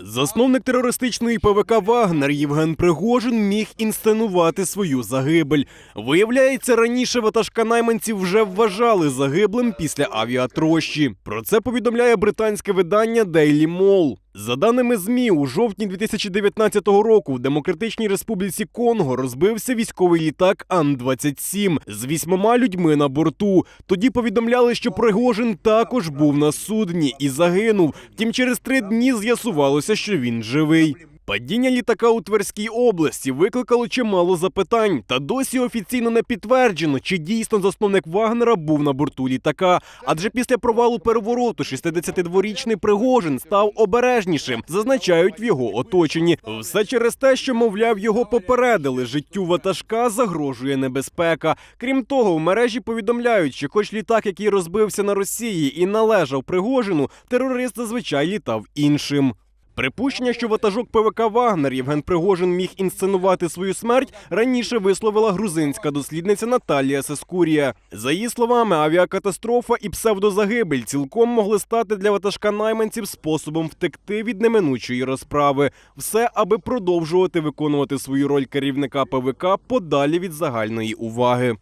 Засновник терористичної ПВК Вагнер Євген Пригожин міг інсценувати свою загибель. Виявляється, раніше ватажка найманців вже вважали загиблим після авіатрощі. Про це повідомляє британське видання Daily Mail. За даними ЗМІ, у жовтні 2019 року в Демократичній Республіці Конго розбився військовий літак Ан-27 з вісьмома людьми на борту. Тоді повідомляли, що Пригожин також був на судні і загинув. Втім, через три дні з'ясувалося, що він живий. Падіння літака у Тверській області викликало чимало запитань, та досі офіційно не підтверджено, чи дійсно засновник Вагнера був на борту літака. Адже після провалу перевороту 62-річний Пригожин став обережнішим, зазначають в його оточенні. Все через те, що, мовляв, його попередили. Життю ватажка загрожує небезпека. Крім того, в мережі повідомляють, що хоч літак, який розбився на Росії і належав Пригожину, терорист зазвичай літав іншим. Припущення, що ватажок ПВК Вагнер Євген Пригожин міг інсценувати свою смерть, раніше висловила грузинська дослідниця Наталія Сескурія. За її словами, авіакатастрофа і псевдозагибель цілком могли стати для ватажка найманців способом втекти від неминучої розправи. Все, аби продовжувати виконувати свою роль керівника ПВК подалі від загальної уваги.